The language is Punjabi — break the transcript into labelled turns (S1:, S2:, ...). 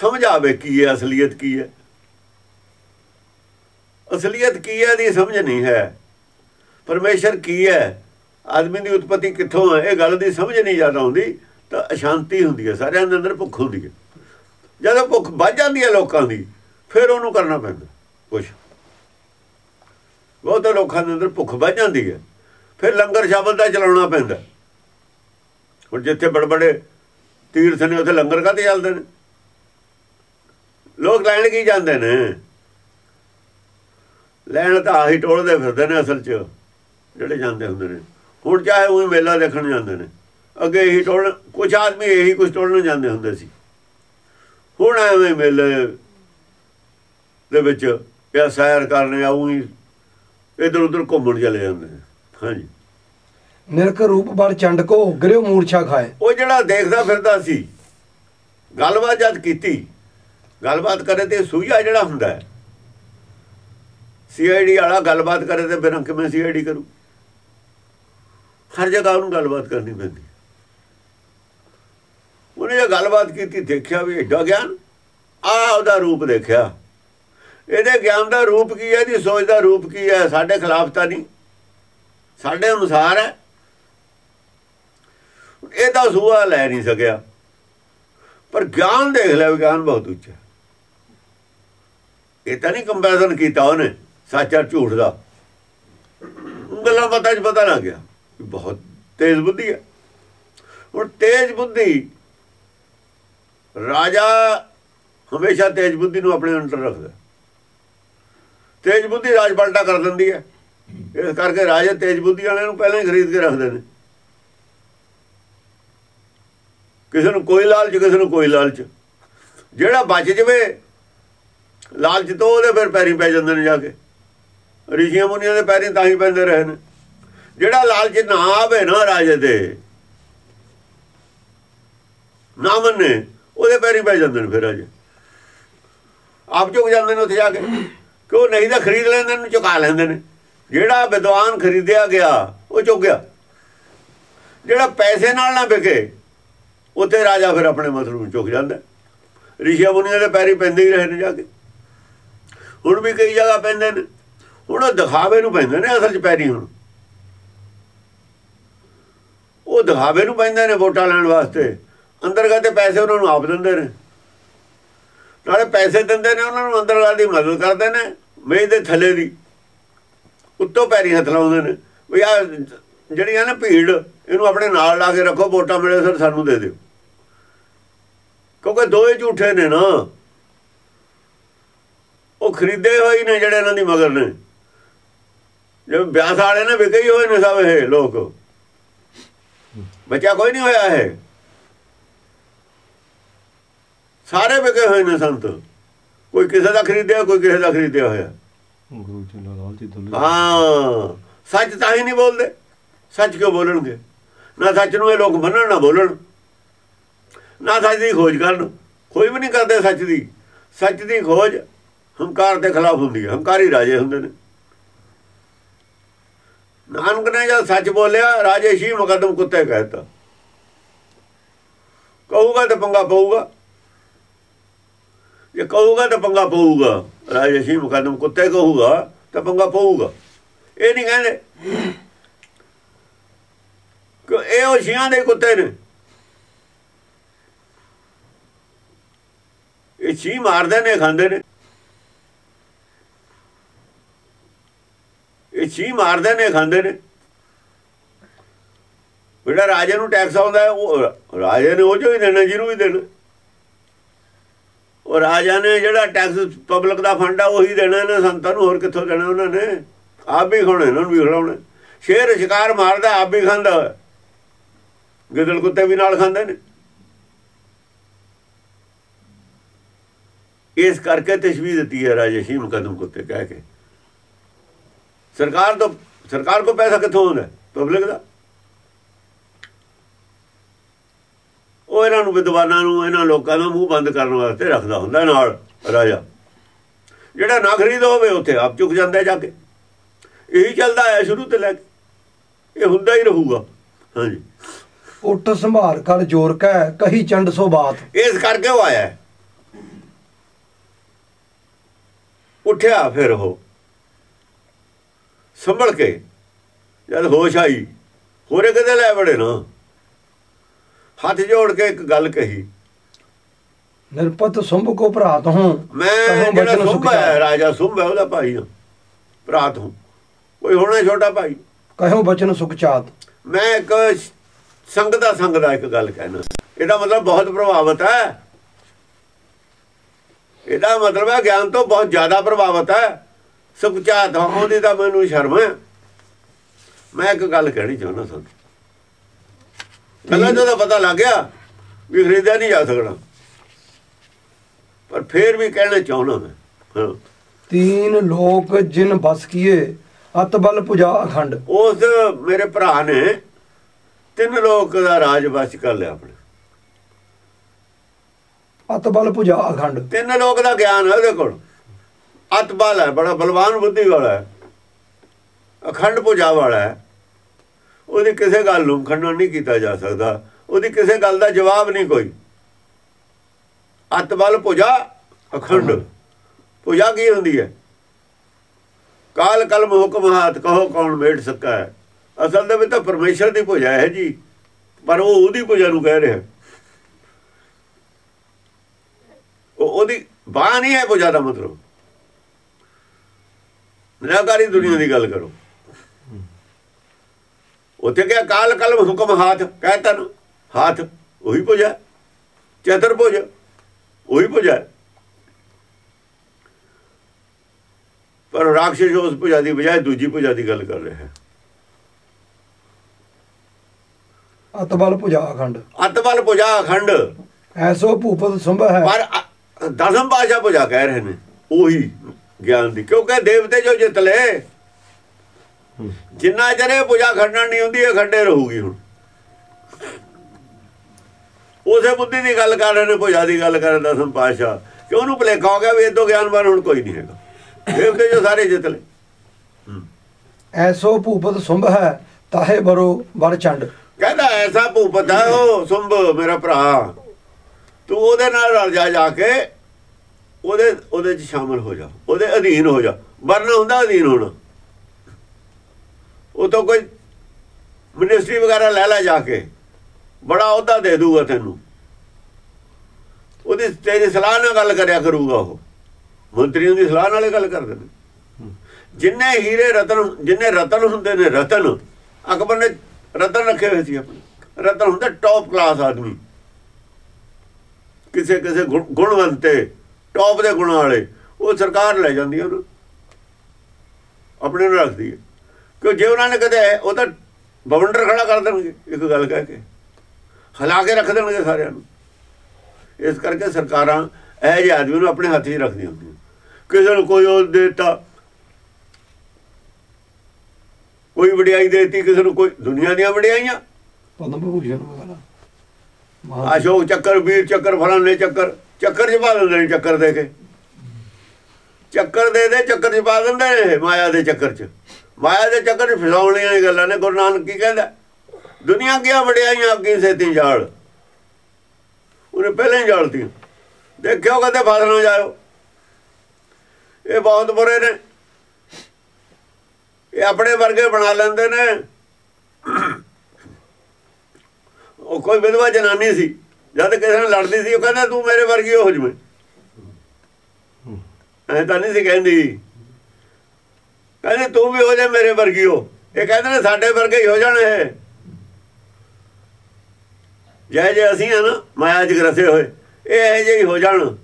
S1: ਸਮਝ ਆਵੇ ਕੀ ਹੈ, ਅਸਲੀਅਤ ਕੀ ਹੈ? ਅਸਲੀਅਤ ਕੀ ਹੈ ਦੀ ਸਮਝ ਨਹੀਂ ਹੈ। ਪਰਮੇਸ਼ਰ ਕੀ ਹੈ? ਆਦਮੀ ਦੀ ਉਤਪਤੀ ਕਿੱਥੋਂ ਹੈ? ਇਹ ਗੱਲ ਦੀ ਸਮਝ ਨਹੀਂ ਜ਼ਿਆਦਾ ਆਉਂਦੀ, ਤਾਂ ਅਸ਼ਾਂਤੀ ਹੁੰਦੀ ਹੈ। ਸਾਰਿਆਂ ਦੇ ਅੰਦਰ ਭੁੱਖ ਹੁੰਦੀ ਹੈ। ਜਦੋਂ ਭੁੱਖ ਵੱਜ ਜਾਂਦੀ ਹੈ ਲੋਕਾਂ ਦੀ, ਫਿਰ ਉਹਨੂੰ ਕਰਨਾ ਪੈਂਦਾ। ਕੁਝ ਬਹੁਤੇ ਲੋਕਾਂ ਦੇ ਅੰਦਰ ਭੁੱਖ ਵੱਜ ਜਾਂਦੀ ਹੈ, ਫਿਰ ਲੰਗਰ ਸ਼ਬਦ ਦਾ ਚਲਾਉਣਾ ਪੈਂਦਾ। ਹੁਣ ਜਿੱਥੇ ਬੜਬੜੇ ਤੀਰਥ ਨੇ, ਉੱਥੇ ਲੰਗਰ ਕਾਤੇ ਚੱਲਦੇ ਨੇ? ਲੋਕ ਲੈਣ ਕੀ ਜਾਂਦੇ ਨੇ? ਲੈਣ ਤਾਂ ਆਹੀ ਟੋਲਦੇ ਫਿਰਦੇ ਨੇ ਅਸਲ 'ਚ ਜਿਹੜੇ ਜਾਂਦੇ ਹੁੰਦੇ ਨੇ। ਹੁਣ ਚਾਹੇ ਉਹ ਮੇਲਾ ਦੇਖਣ ਜਾਂਦੇ ਨੇ। ਅੱਗੇ ਇਹੀ ਟੋਲ ਕੁਝ ਆਦਮੀ ਇਹੀ ਕੁਝ ਟੋਲਣ ਜਾਂਦੇ ਹੁੰਦੇ ਸੀ। ਹੁਣ ਐਵੇਂ ਮੇਲੇ ਦੇ ਵਿੱਚ ਜਾਂ ਸੈਰ ਕਰਨ ਜਾਂ ਉਹੀ ਇਧਰ ਉਧਰ ਘੁੰਮਣ ਚਲੇ ਜਾਂਦੇ ਨੇ। ਹਾਂਜੀ।
S2: ਨਿਰਕ ਰੂਪ ਬਲ ਚੰਡ ਕੋ ਗਰਿਓ ਮੂਰਛਾ ਖਾਏ।
S1: ਉਹ ਜਿਹੜਾ ਦੇਖਦਾ ਫਿਰਦਾ ਸੀ ਗੱਲਬਾਤ ਜਦ ਕੀਤੀ ਗੱਲਬਾਤ ਕਰੇ ਤੇ ਸੂਈਆ ਜਿਹੜਾ ਹੁੰਦਾ ਹੈ। ਸੀਆਈਡੀ ਵਾਲਾ ਗੱਲਬਾਤ ਕਰੇ ਤੇ ਬਿਨਾਂ ਕਿਵੇਂ ਸੀਆਈਡੀ ਕਰੂ? ਹਰ ਜਗ੍ਹਾ ਉਹਨੂੰ ਗੱਲਬਾਤ ਕਰਨੀ ਪੈਂਦੀ ਉਹਨੇ ਜੇ ਗੱਲਬਾਤ ਕੀਤੀ, ਦੇਖਿਆ ਵੀ ਐਡਾ ਗਿਆਨ ਆ ਉਹਦਾ ਰੂਪ ਦੇਖਿਆ। ਇਹਦੇ ਗਿਆਨ ਦਾ ਰੂਪ ਕੀ ਹੈ, ਇਹਦੀ ਸੋਚ ਦਾ ਰੂਪ ਕੀ ਹੈ, ਸਾਡੇ ਖਿਲਾਫ ਤਾਂ ਨਹੀਂ। ਸਾਡੇ ਅਨੁਸਾਰ ਹੈ। ਇਹਦਾ ਸੂਆ ਲੈ ਨਹੀਂ ਸਕਿਆ। ਪਰ ਗਿਆਨ ਦੇਖ ਲਿਆ ਗਿਆਨ ਬਹੁਤ ਉੱਚਾ ਇਹ ਤਾਂ ਨਹੀਂ ਕੰਪੈਰੀਜ਼ਨ ਕੀਤਾ ਉਹਨੇ, ਸੱਚ ਔਰ ਝੂਠ ਦਾ। ਗੱਲਾਂ ਪਤਾ ਚ ਪਤਾ ਲੱਗ ਗਿਆ ਬਹੁਤ ਤੇਜ਼ ਬੁੱਧੀ ਹੈ ਹੁਣ ਤੇਜ਼ ਬੁੱਧੀ, ਰਾਜਾ ਹਮੇਸ਼ਾ ਤੇਜ਼ ਬੁੱਧੀ ਨੂੰ ਆਪਣੇ ਅੰਦਰ ਰੱਖਦਾ। ਤੇਜ਼ ਬੁੱਧੀ ਰਾਜ ਪਲਟਾ ਕਰ ਦਿੰਦੀ ਹੈ ਇਸ ਕਰਕੇ ਰਾਜੇ ਤੇਜ਼ ਬੁੱਧੀ ਵਾਲਿਆਂ ਨੂੰ ਪਹਿਲਾਂ ਹੀ ਖਰੀਦ ਕੇ ਰੱਖਦੇ ਨੇ। ਕਿਸੇ ਨੂੰ ਕੋਈ ਲਾਲਚ, ਕਿਸੇ ਨੂੰ ਕੋਈ ਲਾਲਚ। ਜਿਹੜਾ ਬਚ ਜਵੇ ਲਾਲਚ ਤੋਂ ਉਹਦੇ ਫਿਰ ਪੈਰੀ ਪੈ ਜਾਂਦੇ ਨੇ ਜਾ ਕੇ। ਰਿਸ਼ੀਆਂ ਮੁਨੀਆਂ ਦੇ ਪੈਰੀ ਤਾਂ ਹੀ ਪੈਂਦੇ ਰਹੇ ਨੇ। ਜਿਹੜਾ ਲਾਲਚ ਨਾ ਆਵੇ ਨਾ ਰਾਜੇ ਦੇ, ਨਾ ਮੰਨੇ, ਉਹਦੇ ਪੈਰੀ ਪੈ ਜਾਂਦੇ ਨੇ ਫਿਰ ਰਾਜੇ ਆਪ ਚੁੱਕ ਜਾਂਦੇ ਨੇ ਉੱਥੇ ਜਾ ਕੇ। ਕਿ ਉਹ ਨਹੀਂ ਤਾਂ ਖਰੀਦ ਲੈਂਦੇ ਨੇ, ਚੁਕਾ ਲੈਂਦੇ ਨੇ। ਜਿਹੜਾ ਵਿਦਵਾਨ ਖਰੀਦਿਆ ਗਿਆ, ਉਹ ਚੁੱਕ ਗਿਆ। ਜਿਹੜਾ ਪੈਸੇ ਨਾਲ ਨਾ ਵਿਕੇ, ਉੱਥੇ ਰਾਜਾ ਫਿਰ ਆਪਣੇ ਮਸਲੂ ਚੁੱਕ ਜਾਂਦਾ। ਰਿਸ਼ੀਆ ਮੁਨੀਆਂ ਦੇ ਪੈਰੀ ਪੈਂਦੇ ਹੀ ਰਹੇ ਨੇ ਜਾ ਕੇ। ਹੁਣ ਵੀ ਕਈ ਜਗ੍ਹਾ ਪੈਂਦੇ ਨੇ। ਹੁਣ ਉਹ ਦਿਖਾਵੇ ਨੂੰ ਪੈਂਦੇ ਨੇ ਅਸਲ 'ਚ ਪੈਰੀ ਹੁਣ। ਉਹ ਦਿਖਾਵੇ ਨੂੰ ਪੈਂਦੇ ਨੇ ਵੋਟਾਂ ਲੈਣ ਵਾਸਤੇ। ਅੰਦਰ ਤੇ ਪੈਸੇ ਉਹਨਾਂ ਨੂੰ ਆਪ ਦਿੰਦੇ ਨੇ। ਨਾਲੇ ਪੈਸੇ ਦਿੰਦੇ ਨੇ, ਉਹਨਾਂ ਨੂੰ ਅੰਦਰ ਦੀ ਮਦਦ ਕਰਦੇ ਨੇ, ਮੇਜ਼ ਦੇ ਥੱਲੇ ਦੀ। ਉੱਤੋਂ ਪੈਰੀ ਹੱਥ ਲਾਉਂਦੇ ਨੇ। ਵੀ ਆ ਜਿਹੜੀਆਂ ਨਾ ਭੀੜ, ਇਹਨੂੰ ਆਪਣੇ ਨਾਲ ਲਾ ਕੇ ਰੱਖੋ, ਵੋਟਾਂ ਮਿਲੇ ਸਰ ਸਾਨੂੰ ਦੇ ਦਿਓ। ਕਿਉਂਕਿ ਦੋਏ ਝੂਠੇ ਨੇ ਨਾ। ਉਹ ਖਰੀਦੇ ਹੋਏ ਨੇ ਜਿਹੜੇ ਇਹਨਾਂ ਦੀ ਮਗਰ ਨੇ। ਜਿਵੇਂ ਵਿਆਹ ਵਾਲੇ ਨੇ ਵਿਕੇ ਹੀ ਹੋਏ ਨੇ ਸਭ ਇਹ ਲੋਕ। ਬੱਚਾ ਕੋਈ ਨਹੀਂ ਹੋਇਆ ਹੈ ਸਾਰੇ ਵਿਕੇ ਹੋਏ ਨੇ ਸੰਤ। ਕੋਈ ਕਿਸੇ ਦਾ ਖਰੀਦਿਆ ਕੋਈ ਕਿਸੇ ਦਾ ਖਰੀਦਿਆ ਹੋਇਆ। ਹਾਂ ਸੱਚ ਤਾਂ ਹੀ ਨਹੀਂ ਬੋਲਦੇ। ਸੱਚ ਕਿਉਂ ਬੋਲਣਗੇ? ਨਾ ਸੱਚ ਨੂੰ ਇਹ ਲੋਕ ਮੰਨਣ ਨਾ ਬੋਲਣ। ਨਾ ਸੱਚ ਦੀ ਖੋਜ ਕਰਨ। ਖੋਜ ਵੀ ਨਹੀਂ ਕਰਦੇ ਸੱਚ ਦੀ। ਸੱਚ ਦੀ ਖੋਜ ਹੰਕਾਰ ਦੇ ਖਿਲਾਫ ਹੁੰਦੀ ਹੈ, ਹੰਕਾਰੀ ਰਾਜੇ ਹੁੰਦੇ ਨੇ। ਨਾਨਕ ਨੇ ਜਦ ਸੱਚ ਬੋਲਿਆ, ਰਾਜੇ ਸ਼ੀ ਮੁਕਦਮ ਕੁੱਤੇ ਕਹਿਤਾ। ਕਹੂਗਾ ਤਾਂ ਪੰਗਾ ਪਊਗਾ। ਜੇ ਕਹੂਗਾ ਤਾਂ ਪੰਗਾ ਪਊਗਾ, ਰਾਜੇ ਸ਼ੀ ਮੁਕਦਮ ਕੁੱਤੇ ਕਹੂਗਾ, ਤਾਂ ਪੰਗਾ ਪਊਗਾ। ਇਹ ਨਹੀਂ ਕਹਿੰਦੇ ਕਿ ਇਹ ਉਹ ਸ਼ੀਆਂ ਦੇ ਕੁੱਤੇ ਨੇ। ਇਹ ਛੀ ਮਾਰਦੇ ਨੇ, ਖਾਂਦੇ ਨੇ। ਇਹ ਛੀ ਮਾਰਦੇ ਨੇ, ਖਾਂਦੇ ਨੇ। ਜਿਹੜਾ ਰਾਜੇ ਨੂੰ ਟੈਕਸ ਆਉਂਦਾ ਉਹ ਰਾਜੇ ਨੇ ਉਹ ਜੋ ਹੀ ਦੇਣਾ, ਜਿਹਨੂੰ ਵੀ ਦੇਣਾ। ਉਹ ਰਾਜਾ ਨੇ ਜਿਹੜਾ ਟੈਕਸ ਪਬਲਿਕ ਦਾ ਫੰਡ ਆ, ਉਹੀ ਦੇਣਾ ਇਹਨਾਂ ਸੰਤਾਂ ਨੂੰ, ਹੋਰ ਕਿੱਥੋਂ ਦੇਣਾ ਉਹਨਾਂ ਨੇ? ਆਪ ਵੀ ਖਾਣੇ ਇਹਨਾਂ ਨੂੰ ਵੀ ਖਿਲਾਉਣੇ। ਸ਼ੇਰ ਸ਼ਿਕਾਰ ਮਾਰਦਾ, ਆਪ ਵੀ ਖਾਂਦਾ। ਗਿੱਦੜ ਕੁੱਤੇ ਵੀ ਨਾਲ ਖਾਂਦੇ ਨੇ। ਇਸ ਕਰਕੇ ਤਸ਼ਵੀਹ ਦਿੱਤੀ ਹੈ ਰਾਜੇ ਸ਼ੀ ਮੁਕਦਮ ਕੁੱਤੇ, ਕਹਿ ਕੇ। ਸਰਕਾਰ ਤੋਂ ਸਰਕਾਰ ਕੋ ਪੈਸਾ ਕਿੱਥੋਂ ਆਉਂਦਾ ਪਬਲਿਕ ਦਾ? ਉਹ ਇਹਨਾਂ ਨੂੰ ਵਿਦਵਾਨਾਂ ਨੂੰ ਇਹਨਾਂ ਲੋਕਾਂ ਦਾ ਮੂੰਹ ਬੰਦ ਕਰਨ ਵਾਸਤੇ ਰੱਖਦਾ ਹੁੰਦਾ ਨਾਲ ਰਾਜਾ। ਜਿਹੜਾ ਨਾ ਖਰੀਦ ਹੋਵੇ ਉੱਥੇ ਆਪ ਚੁੱਕ ਜਾਂਦਾ ਜਾ ਕੇ। ਇਹੀ ਚੱਲਦਾ ਆਇਆ ਸ਼ੁਰੂ ਤੋਂ ਲੈ ਕੇ। ਇਹ ਹੁੰਦਾ ਹੀ ਰਹੂਗਾ। ਹਾਂਜੀ।
S2: ਉੱਠ ਸੰਭਾਰ ਕਰ ਜੋਰ ਕੈ ਕਹੀ ਚੰਡ ਸੋ ਬਾਤ।
S1: ਇਸ ਕਰਕੇ ਉਹ ਆਇਆ। ਉੱਠਿਆ ਫਿਰ ਉਹ। ਸੰਭਲ ਕੇ। ਜਦ ਹੋਸ਼ ਆਈ। ਹੋਰੇ ਕਿਤੇ ਲੈ ਬੜੇ ਨਾ। ਹੱਥ ਜੋੜ ਕੇ ਇੱਕ ਗੱਲ ਕਹੀ।
S2: ਨਿਰਪਤ ਸੁੰਭ ਕੋ ਭਰਾਤ ਹੂੰ।
S1: ਮੈਂ ਜਿਹੜਾ ਸੁੰਭ ਹੈ। ਰਾਜਾ ਸੁੰਭ ਹੈ ਉਹਦਾ ਭਾਈ ਹਾਂ। ਭਰਾਤ ਹੂੰ। ਕੋਈ ਹੋਣਾ ਛੋਟਾ ਭਾਈ।
S2: ਕਹੋ ਬਚਨ ਸੁਖ ਚਾਤ।
S1: ਮੈਂ ਇੱਕ ਸੰਗ ਦਾ ਸੰਗ ਦਾ ਇੱਕ ਗੱਲ ਕਹਿਣਾ। ਇਹਦਾ ਮਤਲਬ ਬਹੁਤ ਪ੍ਰਭਾਵਿਤ ਹੈ। ਇਹਦਾ ਮਤਲਬ ਹੈ ਗਿਆਨ ਤੋਂ ਬਹੁਤ ਜ਼ਿਆਦਾ ਪ੍ਰਭਾਵਿਤ ਹੈ। ਸੁਖਚਾਤ ਉਹਦੀ ਤਾਂ ਮੈਨੂੰ ਸ਼ਰਮ ਹੈ। ਮੈਂ ਇੱਕ ਗੱਲ ਕਹਿਣੀ ਚਾਹੁੰਦਾ ਤੁਹਾਨੂੰ। ਪਹਿਲਾਂ ਜਦੋਂ ਪਤਾ ਲੱਗ ਗਿਆ ਵੀ ਖਰੀਦਿਆ ਨਹੀਂ ਜਾ ਸਕਦਾ। ਪਰ ਫੇਰ ਵੀ ਕਹਿਣਾ ਚਾਹੁੰਦਾ ਮੈਂ
S2: ਤੀਨ ਲੋਕ ਜਿਨ ਬਸ ਕੀਏ ਅਤ ਬਲ ਪੁਜਾ ਅਖੰਡ।
S1: ਉਸ ਮੇਰੇ ਭਰਾ ਨੇ ਤਿੰਨ ਲੋਕ ਦਾ ਰਾਜ ਵਸ ਕਰ ਲਿਆ ਆਪਣੇ।
S2: ਅਤ ਬਲ ਪੁਜਾ ਅਖੰਡ।
S1: ਤਿੰਨ ਲੋਕ ਦਾ ਗਿਆਨ ਹੈ ਉਹਦੇ ਕੋਲ। ਅਤਬਲ ਹੈ ਬੜਾ ਬਲਵਾਨ ਬੁੱਧੀ ਵਾਲਾ ਹੈ। ਅਖੰਡ ਪੁਜਾ ਵਾਲਾ ਹੈ। ਉਹਦੀ ਕਿਸੇ ਗੱਲ ਨੂੰ ਖੰਡਨ ਨਹੀਂ ਕੀਤਾ ਜਾ ਸਕਦਾ। ਉਹਦੀ ਕਿਸੇ ਗੱਲ ਦਾ ਜਵਾਬ ਨਹੀਂ ਕੋਈ। ਅਤਬਲ ਪੁਜਾ ਅਖੰਡ। ਪੁਜਾ ਕੀ ਹੁੰਦੀ ਹੈ? ਕਾਲ ਕਲਮ ਹੁਕਮ ਹਾਥ ਕਹੋ ਕੌਣ ਮੇਟ ਸਕਾ ਹੈ। ਅਸਲ ਦੇ ਵਿੱਚ ਤਾਂ ਪਰਮੇਸ਼ਰ ਦੀ ਪੁਜਾ ਹੈ ਜੀ ਪਰ ਉਹ ਉਹਦੀ ਪੁਜਾ ਨੂੰ ਕਹਿ ਰਿਹਾ ਉਹ ਉਹਦੀ ਬਾਹ ਨਹੀਂ ਹੈ ਪੁਜਾ ਦਾ ਮਤਲਬ। ਨਿਰਾਕਾਰੀ ਦੁਨੀਆ ਦੀ ਗੱਲ ਕਰੋ। ਉੱਥੇ ਕਿਹਾ ਕਾਲ ਕਲਮ ਹੁਕਮ ਹਾਥ ਕਹਿਤਾ ਨਾ ਹਾਥ ਉਹੀ ਪੁਜਾ ਚਤਰ ਪੁਜ ਉਹੀ ਪੁਜਾ ਪਰ ਰਾਖਸ਼ ਉਸ ਪੁਜਾ ਦੀ ਬਜਾਏ ਦੂਜੀ ਪੁਜਾ ਦੀ ਗੱਲ ਕਰ ਰਿਹਾ ਹੈ।
S2: ਅਤ ਬਲ ਪੁਜਾ ਅਖੰਡ।
S1: ਅਤਬਲ ਪੁਜਾ ਅਖੰਡ।
S2: ਐਸੋ ਭੂਪਤ ਸੁੰਭ ਹੈ।
S1: ਪਰ ਦਸਮ ਪਾਸ਼ਾ ਪੁਜਾ ਕਹਿ ਰਹੇ ਨੇ ਉਹੀ। ਗਿਆਨ ਦੀ ਕਿਉਂਕਿ ਦੇਵਤੇ ਜੋ ਜਿੱਤ ਲਏ ਜਿੰਨਾ ਚਿਰ ਇਹ ਪੁਜਾ ਖੰਡਣ ਨਹੀਂ ਹੁੰਦੀ ਇਹ ਖੰਡੇ ਰਹੂਗੀ ਹੁਣ। ਉਸੇ ਬੁੱਧੀ ਦੀ ਗੱਲ ਕਰ ਰਹੇ ਨੇ ਪੁਜਾ ਦੀ ਗੱਲ ਕਰ ਰਹੇ ਦਸਮ ਪਾਸ਼ਾ ਕਿ ਉਹਨੂੰ ਭੁਲੇਖਾ ਹੋ ਗਿਆ ਵੀ ਇਦੋਂ ਗਿਆਨਵਾਨ ਹੁਣ ਕੋਈ ਨਹੀਂ ਹੈਗਾ। ਦੇਵਤੇ ਜੋ ਸਾਰੇ ਜਿੱਤ ਲਏ।
S2: ਐਸੋ ਭੂਪਤ ਸੁੰਭ ਹੈ ਤਾਹੇ ਬਰੋ ਬਰ ਚੰਡ।
S1: ਕਹਿੰਦਾ ਐਸਾ ਭੂਪਤ ਹੈ ਉਹ ਸੁੰਭ ਮੇਰਾ ਭਰਾ। ਤੂੰ ਉਹਦੇ ਨਾਲ ਰਲ ਜਾ ਜਾ ਕੇ ਉਹਦੇ ਉਹਦੇ ਚ ਸ਼ਾਮਲ ਹੋ ਜਾ, ਉਹਦੇ ਅਧੀਨ ਹੋ ਜਾ, ਵਰਨਾ ਹੁੰਦਾ ਅਧੀਨ ਹੋਣਾ। ਉਹ ਤਾਂ ਕੋਈ ਮਿਨਿਸਟਰੀ ਵਗੈਰਾ ਲੈ ਲੈ ਜਾ ਕੇ, ਬੜਾ ਅਹੁਦਾ ਦੇ ਦੂਗਾ ਤੈਨੂੰ। ਉਹਦੀ ਤੇਰੀ ਸਲਾਹ ਨਾਲ ਗੱਲ ਕਰਿਆ ਕਰੂਗਾ ਉਹ। ਮੰਤਰੀਆਂ ਦੀ ਸਲਾਹ ਨਾਲੇ ਗੱਲ ਕਰਦੇ ਨੇ। ਜਿੰਨੇ ਹੀਰੇ ਰਤਨ, ਜਿੰਨੇ ਰਤਨ ਹੁੰਦੇ ਨੇ, ਰਤਨ, ਅਕਬਰ ਨੇ ਰਤਨ ਰੱਖੇ ਹੋਏ ਸੀ ਆਪਣੇ। ਰਤਨ ਹੁੰਦਾ ਟੌਪ ਕਲਾਸ ਆਦਮੀ। ਕਿਸੇ ਕਿਸੇ ਗੁਣ- ਗੁਣਵੰਤੇ ਟੌਪ ਦੇ ਗੁਣਾਂ ਵਾਲੇ ਉਹ ਸਰਕਾਰ ਲੈ ਜਾਂਦੀ ਹੈ ਉਹਨੂੰ। ਆਪਣੇ ਨੂੰ ਰੱਖਦੀ ਹੈ। ਕਿ ਜੇ ਉਹਨਾਂ ਨੇ ਕਦੇ ਉਹ ਤਾਂ ਬਵੰਡਰ ਖੜਾ ਕਰ ਦੇਣਗੇ ਇੱਕ ਗੱਲ ਕਹਿ ਕੇ। ਹਿਲਾ ਕੇ ਰੱਖ ਦੇਣਗੇ ਸਾਰਿਆਂ ਨੂੰ। ਇਸ ਕਰਕੇ ਸਰਕਾਰਾਂ ਇਹ ਜਿਹੇ ਆਦਮੀ ਨੂੰ ਆਪਣੇ ਹੱਥ 'ਚ ਰੱਖਦੀਆਂ ਹੁੰਦੀਆਂ। ਕਿਸੇ ਨੂੰ ਕੋਈ ਉਹ ਦੇਤਾ ਕੋਈ ਵਡਿਆਈ ਦੇਤੀ ਕਿਸੇ ਨੂੰ ਕੋਈ ਦੁਨੀਆ ਦੀਆਂ ਵਡਿਆਈਆਂ।
S2: ਪਦਮ ਭੂਸ਼ਣ ਵਗੈਰਾ
S1: ਅਸ਼ੋਕ ਚੱਕਰ ਵੀਰ ਚੱਕਰ ਫਲਾਣੇ ਚੱਕਰ। ਚੱਕਰ ਚ ਪਾ ਦਿੰਦੇ ਨੇ ਚੱਕਰ ਦੇ ਕੇ। ਚੱਕਰ ਦੇ ਦੇ, ਚੱਕਰ ਚ ਪਾ ਦਿੰਦੇ ਨੇ ਮਾਇਆ ਦੇ ਚੱਕਰ ਚ। ਮਾਇਆ ਦੇ ਚੱਕਰ ਚ ਫਸਾਉਣ ਵਾਲੀਆਂ ਗੱਲਾਂ ਨੇ, ਗੁਰੂ ਨਾਨਕ ਕੀ ਕਹਿੰਦਾ? ਦੁਨੀਆ ਕੀਆਂ ਵਡਿਆਈਆਂ ਅੱਗੇ ਸੇਤੀ ਜਾਲ। ਉਹਨੇ ਪਹਿਲਾਂ ਹੀ ਜਾਲਤੀ ਦੇਖਿਓ ਕਦੇ ਫਸ ਨਾ ਜਾਇਓ। ਇਹ ਬਹੁਤ ਬੁਰੇ ਨੇ। ਇਹ ਆਪਣੇ ਵਰਗੇ ਬਣਾ ਲੈਂਦੇ ਨੇ। ਉਹ ਕੋਈ ਵਿਧਵਾ ਜਨਾਨੀ ਸੀ। ਜਦ ਕਿਸੇ ਨਾਲ ਲੜਦੀ ਸੀ, ਉਹ ਕਹਿੰਦਾ, ਤੂੰ ਮੇਰੇ ਵਰਗੀ ਹੋ ਜਵੇਂ। ਐ ਤਾਂ ਨਹੀਂ ਸੀ ਕਹਿੰਦੀ। ਕਹਿੰਦੇ, ਤੂੰ ਵੀ ਹੋ ਜਾ ਮੇਰੇ ਵਰਗੀ ਹੋ। ਇਹ ਕਹਿੰਦੇ ਨੇ, ਸਾਡੇ ਵਰਗੇ ਹੀ ਹੋ ਜਾਣ ਇਹ ਜੈ ਜੇ ਅਸੀਂ ਆ ਨਾ, ਮਾਇਆ ਚ ਗਰਸੇ ਹੋਏ, ਇਹ ਇਹ ਜਿਹੇ ਹੀ ਹੋ ਜਾਣ।